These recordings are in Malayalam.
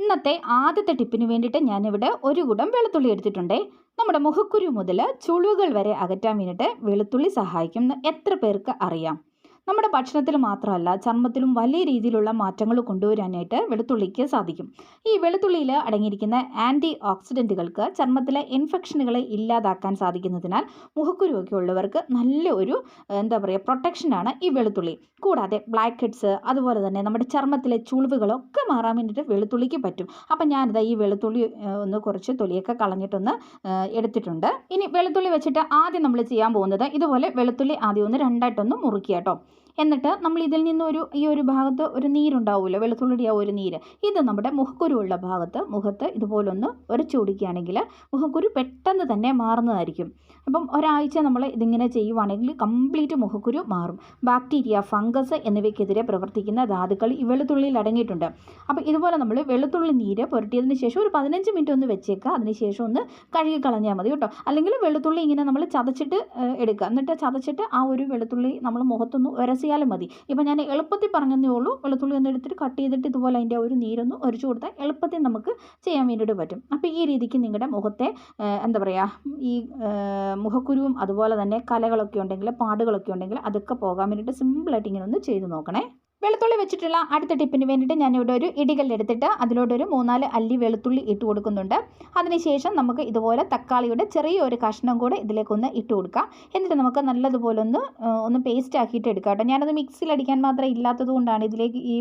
ഇന്നത്തെ ആദ്യത്തെ ടിപ്പിന് വേണ്ടിയിട്ട് ഞാനിവിടെ ഒരു കൂടം വെളുത്തുള്ളി എടുത്തിട്ടുണ്ടേ. നമ്മുടെ മുഖക്കുരു മുതൽ ചുളിവുകൾ വരെ അകറ്റാൻ വേണ്ടിയിട്ട് വെളുത്തുള്ളി സഹായിക്കും എന്ന് എത്ര പേർക്ക് അറിയാം. നമ്മുടെ ഭക്ഷണത്തിൽ മാത്രമല്ല ചർമ്മത്തിലും വലിയ രീതിയിലുള്ള മാറ്റങ്ങൾ കൊണ്ടുവരാനായിട്ട് വെളുത്തുള്ളിക്ക് സാധിക്കും. ഈ വെളുത്തുള്ളിയിൽ അടങ്ങിയിരിക്കുന്ന ആന്റി ഓക്സിഡന്റുകൾക്ക് ചർമ്മത്തിലെ ഇൻഫെക്ഷനുകളെ ഇല്ലാതാക്കാൻ സാധിക്കുന്നതിനാൽ മുഖക്കുരുവൊക്കെ ഉള്ളവർക്ക് നല്ല ഒരു എന്താ പറയുക പ്രൊട്ടക്ഷനാണ് ഈ വെളുത്തുള്ളി. കൂടാതെ ബ്ലാക്ക് ഹെഡ്സ് അതുപോലെ തന്നെ നമ്മുടെ ചർമ്മത്തിലെ ചുളിവുകളൊക്കെ മാറാൻ വേണ്ടിയിട്ട് വെളുത്തുള്ളിക്ക് പറ്റും. അപ്പം ഞാനിതാ ഈ വെളുത്തുള്ളി ഒന്ന് കുറച്ച് തൊലിയൊക്കെ കളഞ്ഞിട്ടൊന്ന് എടുത്തിട്ടുണ്ട്. ഇനി വെളുത്തുള്ളി വെച്ചിട്ട് ആദ്യം നമ്മൾ ചെയ്യാൻ പോകുന്നത് ഇതുപോലെ വെളുത്തുള്ളി ആദ്യം ഒന്ന് രണ്ടായിട്ടൊന്ന് മുറിക്കുക കേട്ടോ എന്നിട്ട് നമ്മൾ ഇതിൽ നിന്ന് ഒരു ഈ ഒരു ഭാഗത്ത് ഒരു നീരുണ്ടാവുമല്ലോ വെളുത്തുള്ളിയുടെ ആ ഒരു നീര്. ഇത് നമ്മുടെ മുഖക്കുരുവുള്ള ഭാഗത്ത് മുഖത്ത് ഇതുപോലൊന്ന് ഉരച്ചു കൊടുക്കുകയാണെങ്കിൽ മുഖക്കുരു പെട്ടെന്ന് തന്നെ മാറുന്നതായിരിക്കും. അപ്പം ഒരാഴ്ച നമ്മൾ ഇതിങ്ങനെ ചെയ്യുവാണെങ്കിൽ കംപ്ലീറ്റ് മുഖക്കുരു മാറും. ബാക്ടീരിയ ഫംഗസ് എന്നിവയ്ക്കെതിരെ പ്രവർത്തിക്കുന്ന ധാതുക്കൾ ഈ വെളുത്തുള്ളിയിൽ അടങ്ങിയിട്ടുണ്ട്. അപ്പോൾ ഇതുപോലെ നമ്മൾ വെളുത്തുള്ളി നീര് പുരട്ടിയതിന് ശേഷം ഒരു പതിനഞ്ച് മിനിറ്റ് ഒന്ന് വെച്ചേക്കുക. അതിനുശേഷം ഒന്ന് കഴുകി കളഞ്ഞാൽ മതി കേട്ടോ. അല്ലെങ്കിൽ വെളുത്തുള്ളി ഇങ്ങനെ നമ്മൾ ചതച്ചിട്ട് എടുക്കുക. എന്നിട്ട് ചതച്ചിട്ട് ആ ഒരു വെളുത്തുള്ളി നമ്മൾ മുഖത്തൊന്ന് ഉരസിയാലും മതി. ഇപ്പം ഞാൻ എളുപ്പത്തിൽ പറഞ്ഞതേ ഉള്ളൂ. വെളുത്തുള്ളി ഒന്ന് എടുത്തിട്ട് കട്ട് ചെയ്തിട്ട് ഇതുപോലെ അതിന്റെ ഒരു നീരൊന്ന് ഒഴിച്ചു കൊടുത്താൽ എളുപ്പത്തിൽ നമുക്ക് ചെയ്യാൻ വേണ്ടിയിട്ട് പറ്റും. അപ്പോൾ ഈ രീതിക്ക് നിങ്ങളുടെ മുഖത്തെ എന്താ പറയുക ഈ മുഖക്കുരുവും അതുപോലെ തന്നെ കലകളൊക്കെ ഉണ്ടെങ്കിൽ പാടുകളൊക്കെ ഉണ്ടെങ്കിൽ അതൊക്കെ പോകാൻ വേണ്ടിയിട്ട് സിമ്പിളായിട്ട് ഇങ്ങനെ ഒന്ന് ചെയ്ത് നോക്കണേ. വെളുത്തുള്ളി വെച്ചിട്ടുള്ള അടുത്ത ടിപ്പിന് വേണ്ടിയിട്ട് ഞാനിവിടെ ഒരു ഇടികല്ലെടുത്തിട്ട് അതിലോട്ടൊരു മൂന്നാൽ അല്ലി വെളുത്തുള്ളി ഇട്ട് കൊടുക്കുന്നുണ്ട്. അതിനുശേഷം നമുക്ക് ഇതുപോലെ തക്കാളിയുടെ ചെറിയ ഒരു കഷ്ണം കൂടെ ഇതിലേക്കൊന്ന് ഇട്ട് കൊടുക്കാം. എന്നിട്ട് നമുക്ക് നല്ലതുപോലെ ഒന്ന് ഒന്ന് പേസ്റ്റ് ആക്കിയിട്ട് എടുക്കാം കേട്ടോ. ഞാനത് മിക്സിയിൽ അടിക്കാൻ മാത്രം ഇല്ലാത്തത് കൊണ്ടാണ് ഇതിലേക്ക് ഈ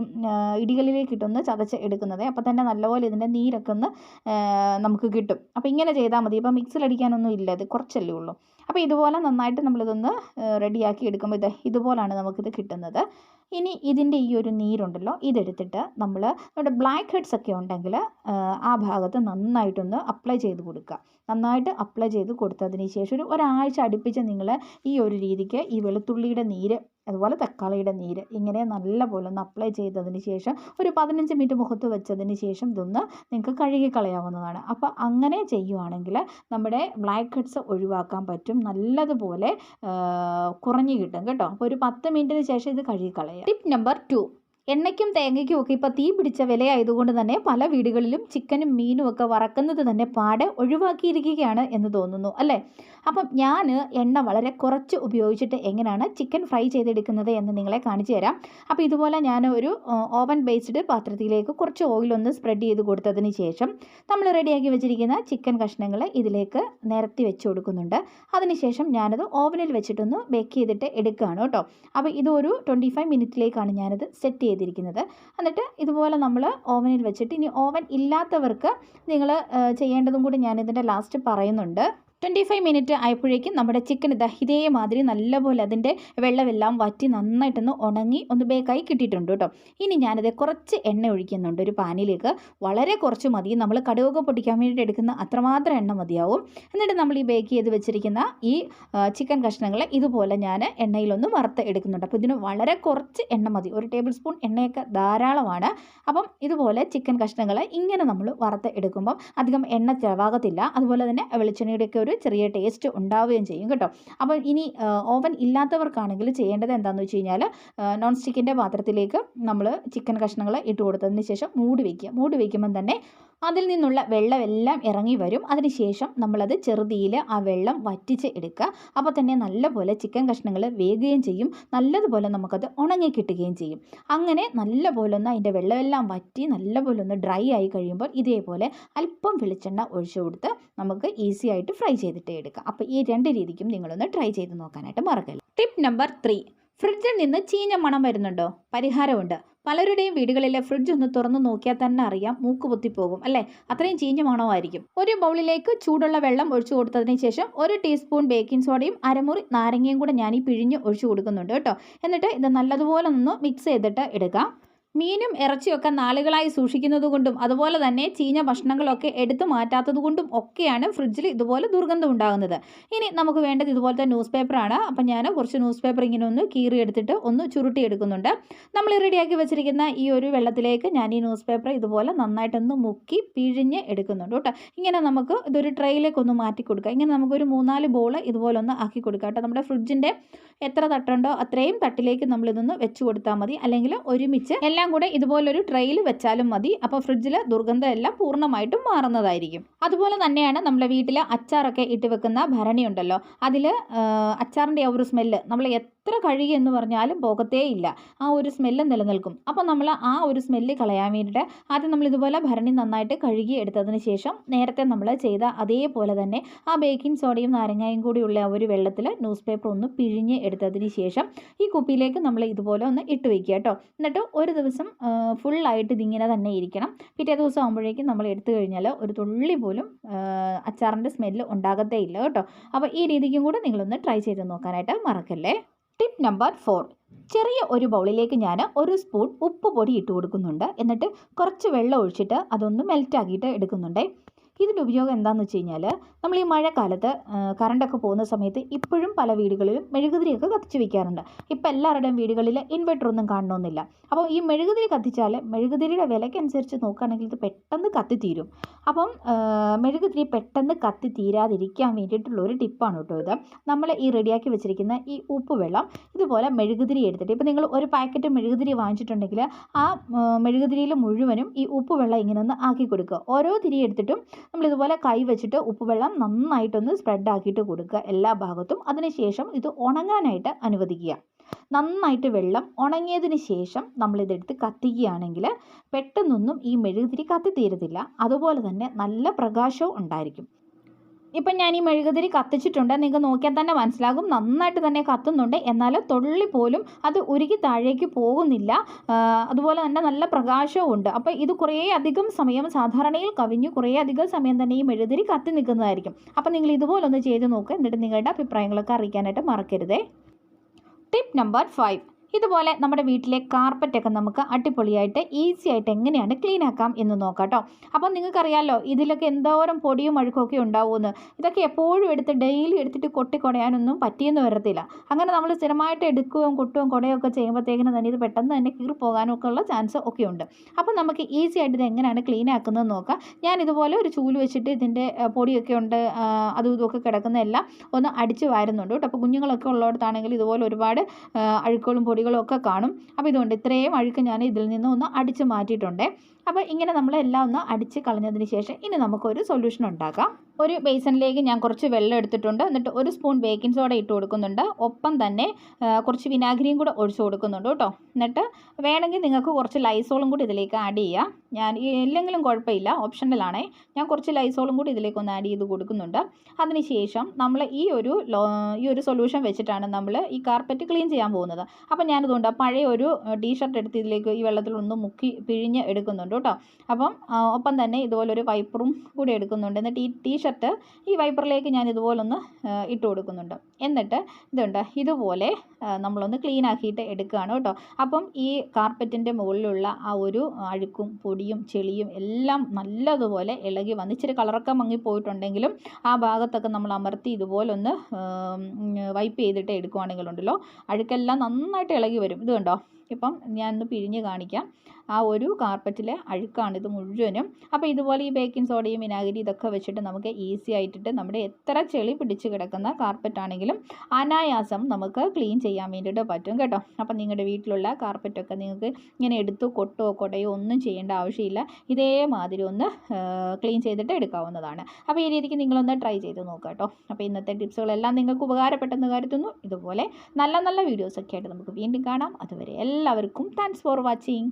ഇടികളിലേക്ക് ഇട്ടൊന്ന് ചതച്ച് എടുക്കുന്നത്. അപ്പോൾ തന്നെ നല്ലപോലെ ഇതിന്റെ നീരൊക്കെ ഒന്ന് നമുക്ക് കിട്ടും. അപ്പോൾ ഇങ്ങനെ ചെയ്താൽ മതി. ഇപ്പോൾ മിക്സിയിൽ അടിക്കാനൊന്നും ഇല്ല. ഇത് കുറച്ചല്ലേ ഉള്ളൂ. അപ്പോൾ ഇതുപോലെ നന്നായിട്ട് നമ്മളിതൊന്ന് റെഡിയാക്കി എടുക്കുമ്പോൾ ഇത് ഇതുപോലാണ് നമുക്കിത് കിട്ടുന്നത്. ഇനി ഇതിന്റെ ഈ ഒരു നീരുണ്ടല്ലോ ഇതെടുത്തിട്ട് നമ്മൾ നമ്മുടെ ബ്ലാക്ക് ഹെഡ്സ് ഒക്കെ ഉണ്ടെങ്കിൽ ആ ഭാഗത്ത് നന്നായിട്ടൊന്ന് അപ്ലൈ ചെയ്ത് കൊടുക്കുക. നന്നായിട്ട് അപ്ലൈ ചെയ്ത് കൊടുത്തതിന് ശേഷം ഒരു ഒരാഴ്ച അടുപ്പിച്ച് നിങ്ങൾ ഈ ഒരു രീതിക്ക് ഈ വെളുത്തുള്ളിയുടെ നീര് അതുപോലെ തക്കാളിയുടെ നീര് ഇങ്ങനെ നല്ല പോലെ ഒന്ന് അപ്ലൈ ചെയ്തതിന് ശേഷം ഒരു പതിനഞ്ച് മിനിറ്റ് മുഖത്ത് വെച്ചതിന് ശേഷം ഇതൊന്ന് നിങ്ങൾക്ക് കഴുകി കളയാവുന്നതാണ്. അപ്പോൾ അങ്ങനെ ചെയ്യുവാണെങ്കിൽ നമ്മുടെ ബ്ലാക്ക് ഹെഡ്സ് ഒഴിവാക്കാൻ പറ്റും. നല്ലതുപോലെ കുറഞ്ഞു കിട്ടും കേട്ടോ. അപ്പോൾ ഒരു പത്ത് മിനിറ്റിന് ശേഷം ഇത് കഴുകി ടിപ്പ് നമ്പർ ടു എണ്ണയ്ക്കും തേങ്ങയ്ക്കും ഒക്കെ ഇപ്പോൾ തീ പിടിച്ച വിലയായതുകൊണ്ട് തന്നെ പല വീടുകളിലും ചിക്കനും മീനും ഒക്കെ വറക്കുന്നത് തന്നെ പാടെ ഒഴിവാക്കിയിരിക്കുകയാണ് എന്ന് തോന്നുന്നു അല്ലേ? അപ്പം ഞാൻ എണ്ണ വളരെ കുറച്ച് ഉപയോഗിച്ചിട്ട് എങ്ങനെയാണ് ചിക്കൻ ഫ്രൈ ചെയ്തെടുക്കുന്നത് എന്ന് നിങ്ങളെ കാണിച്ചു തരാം. അപ്പോൾ ഇതുപോലെ ഞാൻ ഒരു ഓവൻ ബേസ്ഡ് പാത്രത്തിലേക്ക് കുറച്ച് ഓയിലൊന്ന് സ്പ്രെഡ് ചെയ്ത് കൊടുത്തതിന് ശേഷം നമ്മൾ റെഡിയാക്കി വെച്ചിരിക്കുന്ന ചിക്കൻ കഷ്ണങ്ങൾ ഇതിലേക്ക് നിരത്തി വെച്ച് കൊടുക്കുന്നുണ്ട്. അതിനുശേഷം ഞാനത് ഓവനിൽ വെച്ചിട്ടൊന്ന് ബേക്ക് ചെയ്തിട്ട് എടുക്കുകയാണ് കേട്ടോ. അപ്പോൾ ഇതൊരു ട്വന്റി ഫൈവ് മിനിറ്റിലേക്കാണ് ഞാനത് സെറ്റ് ചെയ്തിരിക്കുന്നത്. എന്നിട്ട് ഇതുപോലെ നമ്മൾ ഓവനിൽ വെച്ചിട്ട് ഇനി ഓവൻ ഇല്ലാത്തവർക്ക് നിങ്ങൾ ചെയ്യേണ്ടതും കൂടി ഞാനിതിന്റെ ലാസ്റ്റ് പറയുന്നുണ്ട്. ട്വന്റി ഫൈവ് മിനിറ്റ് ആയപ്പോഴേക്കും നമ്മുടെ ചിക്കൻ ഇതാ ഇതേമാതിരി നല്ലപോലെ അതിന്റെ വെള്ളമെല്ലാം വറ്റി നന്നായിട്ടൊന്ന് ഉണങ്ങി ഒന്ന് ബേക്കായി കിട്ടിയിട്ടുണ്ട് കേട്ടോ. ഇനി ഞാനത് കുറച്ച് എണ്ണ ഒഴിക്കുന്നുണ്ട് ഒരു പാനിലേക്ക്. വളരെ കുറച്ച് മതി. നമ്മൾ കടുകൊക്കെ പൊട്ടിക്കാൻ വേണ്ടിയിട്ട് എടുക്കുന്ന അത്രമാത്രം എണ്ണ മതിയാവും. എന്നിട്ട് നമ്മൾ ഈ ബേക്ക് ചെയ്ത് വെച്ചിരിക്കുന്ന ഈ ചിക്കൻ കഷ്ണങ്ങൾ ഇതുപോലെ ഞാൻ എണ്ണയിലൊന്ന് വറുത്ത് എടുക്കുന്നുണ്ട്. അപ്പോൾ ഇതിന് വളരെ കുറച്ച് എണ്ണ മതി. ഒരു ടേബിൾ സ്പൂൺ എണ്ണയൊക്കെ ധാരാളമാണ്. അപ്പം ഇതുപോലെ ചിക്കൻ കഷ്ണങ്ങൾ ഇങ്ങനെ നമ്മൾ വറുത്ത് എടുക്കുമ്പം അധികം എണ്ണ ചിലവാകത്തില്ല. അതുപോലെ തന്നെ വെളിച്ചെണ്ണയുടെയൊക്കെ ഒരു ചെറിയ ടേസ്റ്റ് ഉണ്ടാവുകയും ചെയ്യും കേട്ടോ. അപ്പോൾ ഇനി ഓവൻ ഇല്ലാത്തവർക്കാണെങ്കിൽ ചെയ്യേണ്ടത് എന്താണെന്ന് വെച്ച് കഴിഞ്ഞാൽ നോൺ സ്റ്റിക്കിന്റെ പാത്രത്തിലേക്ക് നമ്മൾ ചിക്കൻ കഷ്ണങ്ങൾ ഇട്ട് കൊടുത്തതിന് ശേഷം മൂടി വയ്ക്കുക മൂടി വയ്ക്കുമ്പം തന്നെ അതിൽ നിന്നുള്ള വെള്ളമെല്ലാം ഇറങ്ങി വരും. അതിനുശേഷം നമ്മളത് ചെറുതീയിൽ ആ വെള്ളം വറ്റിച്ച് എടുക്കുക. അപ്പോൾ തന്നെ നല്ലപോലെ ചിക്കൻ കഷ്ണങ്ങൾ വേകുകയും ചെയ്യും. നല്ലതുപോലെ നമുക്കത് ഉണങ്ങി കിട്ടുകയും ചെയ്യും. അങ്ങനെ നല്ലപോലെ ഒന്ന് അതിന്റെ വെള്ളമെല്ലാം വറ്റി നല്ലപോലെ ഒന്ന് ഡ്രൈ ആയി കഴിയുമ്പോൾ ഇതേപോലെ അല്പം വെളിച്ചെണ്ണ ഒഴിച്ചു കൊടുത്ത് നമുക്ക് ഈസി ആയിട്ട് ഫ്രൈ ചെയ്തിട്ട് എടുക്കാം. അപ്പോൾ ഈ രണ്ട് രീതിക്കും നിങ്ങളൊന്ന് ട്രൈ ചെയ്ത് നോക്കാനായിട്ട് മറക്കല്ല ടിപ്പ് നമ്പർ ത്രീ. ഫ്രിഡ്ജിൽ നിന്ന് ചീഞ്ഞ മണം വരുന്നുണ്ടോ? പരിഹാരമുണ്ട്. പലരുടെയും വീടുകളിലെ ഫ്രിഡ്ജ് ഒന്ന് തുറന്നു നോക്കിയാൽ തന്നെ അറിയാം മൂക്ക് പൊത്തിപ്പോകും അല്ലേ? അത്രയും ചീഞ്ഞ മണമായിരിക്കും. ഒരു ബൗളിലേക്ക് ചൂടുള്ള വെള്ളം ഒഴിച്ചു കൊടുത്തതിന് ശേഷം ഒരു ടീസ്പൂൺ ബേക്കിംഗ് സോഡയും അരമുറി നാരങ്ങയും കൂടെ ഞാൻ ഈ പിഴിഞ്ഞ് ഒഴിച്ചു കൊടുക്കുന്നുണ്ട് കേട്ടോ. എന്നിട്ട് ഇത് നല്ലതുപോലെ ഒന്ന് മിക്സ് ചെയ്തിട്ട് എടുക്കാം മീനും ഇറച്ചിയൊക്കെ നാളുകളായി സൂക്ഷിക്കുന്നതുകൊണ്ടും അതുപോലെ തന്നെ ചീഞ്ഞ ഭക്ഷണങ്ങളൊക്കെ എടുത്തു മാറ്റാത്തതുകൊണ്ടും ഒക്കെയാണ് ഫ്രിഡ്ജിൽ ഇതുപോലെ ദുർഗന്ധം ഉണ്ടാകുന്നത്. ഇനി നമുക്ക് വേണ്ടത് ഇതുപോലത്തെ ന്യൂസ് പേപ്പറാണ് അപ്പം ഞാൻ കുറച്ച് ന്യൂസ് പേപ്പർ ഇങ്ങനെ ഒന്ന് കീറി എടുത്തിട്ട് ഒന്ന് ചുരുട്ടി എടുക്കുന്നുണ്ട്. നമ്മൾ റെഡിയാക്കി വെച്ചിരിക്കുന്ന ഈ ഒരു വെള്ളത്തിലേക്ക് ഞാൻ ഈ ന്യൂസ് പേപ്പർ ഇതുപോലെ നന്നായിട്ടൊന്ന് മുക്കി പിഴിഞ്ഞ് എടുക്കുന്നുണ്ട് കേട്ടോ. ഇങ്ങനെ നമുക്ക് ഇതൊരു ട്രെയിലേക്ക് ഒന്ന് മാറ്റി കൊടുക്കാം. ഇങ്ങനെ നമുക്കൊരു മൂന്നാൽ ബോൾ ഇതുപോലെ ഒന്ന് ആക്കി കൊടുക്കാം കേട്ടോ. നമ്മുടെ ഫ്രിഡ്ജിന്റെ എത്ര തട്ടുണ്ടോ അത്രയും തട്ടിലേക്ക് നമ്മളിതൊന്ന് വെച്ച് കൊടുത്താൽ മതി. അല്ലെങ്കിൽ ഒരുമിച്ച് എല്ലാം കൂടെ ഇതുപോലൊരു ട്രെയിൽ വെച്ചാലും മതി. അപ്പോൾ ഫ്രിഡ്ജിലെ ദുർഗന്ധം എല്ലാം പൂർണമായിട്ടും മാറുന്നതായിരിക്കും. അതുപോലെ തന്നെയാണ് നമ്മുടെ വീട്ടിലെ അച്ചാറൊക്കെ ഇട്ട് വെക്കുന്ന ഭരണിയുണ്ടല്ലോ. അതിൽ അച്ചാറിന്റെ ആ ഒരു സ്മെല്ല് നമ്മൾ എത്ര കഴുകി എന്ന് പറഞ്ഞാലും പോകത്തേ ഇല്ല ആ ഒരു സ്മെല്ല് നിലനിൽക്കും. അപ്പോൾ നമ്മൾ ആ ഒരു സ്മെല്ല് കളയാൻ വേണ്ടിയിട്ട് ആദ്യം നമ്മൾ ഇതുപോലെ ഭരണി നന്നായിട്ട് കഴുകി എടുത്തതിന് ശേഷം നേരത്തെ നമ്മൾ ചെയ്ത അതേപോലെ തന്നെ ആ ബേക്കിംഗ് സോഡയും നാരങ്ങയും കൂടിയുള്ള ഒരു വെള്ളത്തിൽ ന്യൂസ് പേപ്പർ ഒന്ന് പിഴിഞ്ഞ് എടുത്തതിന് ശേഷം ഈ കുപ്പിയിലേക്ക് നമ്മൾ ഇതുപോലെ ഒന്ന് ഇട്ട് വയ്ക്കുക കേട്ടോ. എന്നിട്ട് ഒരു ദിവസം ഫുള്ളായിട്ട് ഇതിങ്ങനെ തന്നെ ഇരിക്കണം. പിറ്റേ ദിവസം ആകുമ്പോഴേക്കും നമ്മൾ എടുത്തു കഴിഞ്ഞാൽ ഒരു തുള്ളി പോലും അച്ചാറിന്റെ സ്മെല്ല് ഉണ്ടാകത്തേ ഇല്ല കേട്ടോ. അപ്പോൾ ഈ രീതിക്കും കൂടെ നിങ്ങളൊന്ന് ട്രൈ ചെയ്ത് നോക്കാനായിട്ട് മറക്കല്ലേ? ടിപ്പ് നമ്പർ ഫോർ ചെറിയ ഒരു ബൗളിലേക്ക് ഞാൻ ഒരു സ്പൂൺ ഉപ്പ് പൊടി ഇട്ട് കൊടുക്കുന്നുണ്ട്. എന്നിട്ട് കുറച്ച് വെള്ളം ഒഴിച്ചിട്ട് അതൊന്ന് മെൽറ്റാക്കിയിട്ട് എടുക്കുന്നുണ്ട്. ഇതിന്റെ ഉപയോഗം എന്താണെന്ന് വെച്ച് കഴിഞ്ഞാൽ നമ്മൾ ഈ മഴക്കാലത്ത് കറണ്ടൊക്കെ പോകുന്ന സമയത്ത് ഇപ്പോഴും പല വീടുകളിലും മെഴുകുതിരിയൊക്കെ കത്തിച്ച് വയ്ക്കാറുണ്ട് ഇപ്പോൾ എല്ലാവരുടെയും വീടുകളിൽ ഇൻവെർട്ടറൊന്നും കാണണമെന്നില്ല. അപ്പോൾ ഈ മെഴുകുതിരി കത്തിച്ചാൽ മെഴുകുതിരിയുടെ വിലയ്ക്കനുസരിച്ച് നോക്കുകയാണെങ്കിൽ ഇത് പെട്ടെന്ന് കത്തിത്തീരും. അപ്പം മെഴുകുതിരി പെട്ടെന്ന് കത്തി തീരാതിരിക്കാൻ വേണ്ടിയിട്ടുള്ള ഒരു ടിപ്പാണ് കേട്ടോ ഇത്. നമ്മൾ ഈ റെഡിയാക്കി വെച്ചിരിക്കുന്ന ഈ ഉപ്പ് വെള്ളം ഇതുപോലെ മെഴുകുതിരി എടുത്തിട്ട് ഇപ്പോൾ നിങ്ങൾ ഒരു പാക്കറ്റ് മെഴുകുതിരി വാങ്ങിച്ചിട്ടുണ്ടെങ്കിൽ ആ മെഴുകുതിരിയിൽ മുഴുവനും ഈ ഉപ്പ് വെള്ളം ഇങ്ങനെ ഒന്ന് ആക്കി കൊടുക്കുക. ഓരോ തിരി എടുത്തിട്ടും നമ്മൾ ഇതുപോലെ കൈ വെച്ചിട്ട് ഉപ്പ് വെള്ളം നന്നായിട്ടൊന്ന് സ്പ്രെഡ് ആക്കിയിട്ട് കൊടുക്കുക എല്ലാ ഭാഗത്തും. അതിനുശേഷം ഇത് ഉണങ്ങാനായിട്ട് അനുവദിക്കുക. നന്നായിട്ട് വെള്ളം ഉണങ്ങിയതിന് ശേഷം നമ്മളിതെടുത്ത് കത്തിക്കുകയാണെങ്കിൽ പെട്ടെന്നൊന്നും ഈ മെഴുകുതിരി കത്തിത്തീരത്തില്ല. അതുപോലെ തന്നെ നല്ല പ്രകാശവും ഉണ്ടായിരിക്കും. ഇപ്പം ഞാൻ ഈ മെഴുകുതിരി കത്തിച്ചിട്ടുണ്ട്. നിങ്ങൾക്ക് നോക്കിയാൽ തന്നെ മനസ്സിലാകും. നന്നായിട്ട് തന്നെ കത്തുന്നുണ്ട്. എന്നാൽ തൊള്ളി പോലും അത് ഉരുകി താഴേക്ക് പോകുന്നില്ല. അതുപോലെ തന്നെ നല്ല പ്രകാശവും ഉണ്ട്. അപ്പോൾ ഇത് കുറേ അധികം സമയം സാധാരണയിൽ കവിഞ്ഞ് കുറേ അധികം സമയം തന്നെ ഈ മെഴുകുതിരി കത്തി നിൽക്കുന്നതായിരിക്കും. അപ്പോൾ നിങ്ങൾ ഇതുപോലൊന്ന് ചെയ്ത് നോക്കുക എന്നിട്ട് നിങ്ങളുടെ അഭിപ്രായങ്ങളൊക്കെ അറിയിക്കാനായിട്ട് മറക്കരുതേ. ടിപ്പ് നമ്പർ ഫൈവ് ഇതുപോലെ നമ്മുടെ വീട്ടിലെ കാർപ്പറ്റൊക്കെ നമുക്ക് അടിപൊളിയായിട്ട് ഈസി ആയിട്ട് എങ്ങനെയാണ് ക്ലീൻ ആക്കാം എന്ന് നോക്കാം കേട്ടോ അപ്പം നിങ്ങൾക്കറിയാമല്ലോ ഇതിലൊക്കെ എന്തോരം പൊടിയും അഴുക്കൊക്കെ ഉണ്ടാവുമെന്ന് ഇതൊക്കെ എപ്പോഴും എടുത്ത് ഡെയിലി എടുത്തിട്ട് കൊട്ടിക്കൊടയാനൊന്നും പറ്റിയെന്ന് വരത്തില്ല. അങ്ങനെ നമ്മൾ സ്ഥിരമായിട്ട് എടുക്കുകയും കൊട്ടുകയും കുടയൊക്കെ ചെയ്യുമ്പോഴത്തേക്കിനും തന്നെ ഇത് പെട്ടെന്ന് തന്നെ കീറി പോകാനും ഒക്കെ ഉള്ള ചാൻസ് ഒക്കെ ഉണ്ട്. അപ്പം നമുക്ക് ഈസി ആയിട്ട് ഇത് എങ്ങനെയാണ് ക്ലീൻ ആക്കുന്നത് നോക്കാം. ഞാൻ ഇതുപോലെ ഒരു ചൂൽ വെച്ചിട്ട് ഇതിന്റെ പൊടിയൊക്കെ ഉണ്ട് അതും ഇതുമൊക്കെ കിടക്കുന്നതെല്ലാം ഒന്ന് അടിച്ച് വാരുന്നുണ്ട് കേട്ടോ അപ്പോൾ കുഞ്ഞുങ്ങളൊക്കെ ഉള്ളിടത്താണെങ്കിൽ ഇതുപോലെ ഒരുപാട് അഴുക്കുകളും ഒക്കെ കാണും. അപ്പോൾ ഇതുകൊണ്ട് ഇത്രയും അഴുക്ക് ഞാൻ ഇതിൽ നിന്ന് ഒന്ന് അടിച്ച് മാറ്റിയിട്ടുണ്ട്. അപ്പോൾ ഇങ്ങനെ നമ്മൾ എല്ലാം ഒന്ന് അടിച്ച് കളഞ്ഞതിന് ശേഷം ഇനി നമുക്കൊരു സൊല്യൂഷൻ ഉണ്ടാക്കാം. ഒരു ബേസണിലേക്ക് ഞാൻ കുറച്ച് വെള്ളം എടുത്തിട്ടുണ്ട്. എന്നിട്ട് ഒരു സ്പൂൺ ബേക്കിംഗ് സോഡ ഇട്ട് കൊടുക്കുന്നുണ്ട്. ഒപ്പം തന്നെ കുറച്ച് വിനാഗിരിയും കൂടെ ഒഴിച്ച് കൊടുക്കുന്നുണ്ട് കേട്ടോ. എന്നിട്ട് വേണമെങ്കിൽ നിങ്ങൾക്ക് കുറച്ച് ലൈസോളും കൂടി ഇതിലേക്ക് ആഡ് ചെയ്യാം. ഞാൻ ഇല്ലെങ്കിലും കുഴപ്പമില്ല ഓപ്ഷണലാണേ ഞാൻ കുറച്ച് ലൈസോളും കൂടി ഇതിലേക്ക് ഒന്ന് ആഡ് ചെയ്ത് കൊടുക്കുന്നുണ്ട്. അതിനുശേഷം നമ്മൾ ഈ ഒരു ഈ ഒരു സൊല്യൂഷൻ വെച്ചിട്ടാണ് നമ്മൾ ഈ കാർപ്പറ്റ് ക്ലീൻ ചെയ്യാൻ പോകുന്നത്. അപ്പോൾ ഞാനിതുകൊണ്ട് പഴയ ഒരു ടീഷർട്ട് എടുത്ത് ഇതിലേക്ക് ഈ വെള്ളത്തിൽ ഒന്ന് മുക്കി പിഴിഞ്ഞ് എടുക്കുന്നുണ്ട്. കേട്ടോ അപ്പം ഒപ്പം തന്നെ ഇതുപോലൊരു വൈപ്പറും കൂടി എടുക്കുന്നുണ്ട്. എന്നിട്ട് ഈ ടീഷർട്ട് ഈ വൈപ്പറിലേക്ക് ഞാൻ ഇതുപോലൊന്ന് ഇട്ട് കൊടുക്കുന്നുണ്ട്. എന്നിട്ട് ഇതുണ്ട് ഇതുപോലെ നമ്മളൊന്ന് ക്ലീൻ ആക്കിയിട്ട് എടുക്കുകയാണ് കേട്ടോ. അപ്പം ഈ കാർപ്പറ്റിന്റെ മുകളിലുള്ള ആ ഒരു അഴുക്കും പൊടിയും ചെളിയും എല്ലാം നല്ലതുപോലെ ഇളകി വന്ന് ഇച്ചിരി കളറൊക്കെ മങ്ങിപ്പോയിട്ടുണ്ടെങ്കിലും ആ ഭാഗത്തൊക്കെ നമ്മൾ അമർത്തി ഇതുപോലൊന്ന് വൈപ്പ് ചെയ്തിട്ട് എടുക്കുവാണെങ്കിലുണ്ടല്ലോ. അഴുക്കെല്ലാം നന്നായിട്ട് ഇളകി വരും. ഇത് കണ്ടോ? ഇപ്പം ഞാൻ ഒന്ന് പിഴിഞ്ഞ് കാണിക്കാം. ആ ഒരു കാർപ്പറ്റിലെ അഴുക്കാണ് ഇത് മുഴുവനും. അപ്പോൾ ഇതുപോലെ ഈ ബേക്കിംഗ് സോഡയും വിനാഗിരി ഇതൊക്കെ വെച്ചിട്ട് നമുക്ക് ഈസി ആയിട്ടിട്ട് നമ്മുടെ എത്ര ചെളി പിടിച്ച് കിടക്കുന്ന കാർപ്പറ്റ് ആണെങ്കിലും അനായാസം നമുക്ക് ക്ലീൻ ചെയ്യാൻ വേണ്ടിയിട്ട് പറ്റും കേട്ടോ. അപ്പം നിങ്ങളുടെ വീട്ടിലുള്ള കാർപ്പറ്റൊക്കെ നിങ്ങൾക്ക് ഇങ്ങനെ എടുത്തു കൊട്ടോ കൊടയോ ഒന്നും ചെയ്യേണ്ട ആവശ്യമില്ല. ഇതേമാതിരി ഒന്ന് ക്ലീൻ ചെയ്തിട്ട് എടുക്കാവുന്നതാണ്. അപ്പോൾ ഈ രീതിക്ക് നിങ്ങളൊന്ന് ട്രൈ ചെയ്ത് നോക്കുക കേട്ടോ. അപ്പോൾ ഇന്നത്തെ ടിപ്സുകളെല്ലാം നിങ്ങൾക്ക് ഉപകാരപ്പെട്ടെന്ന് കരുതുന്നു. ഇതുപോലെ നല്ല നല്ല വീഡിയോസൊക്കെ ആയിട്ട് നമുക്ക് വീണ്ടും കാണാം. അതുവരെ എല്ലാവർക്കും താങ്ക്സ് ഫോർ വാച്ചിങ്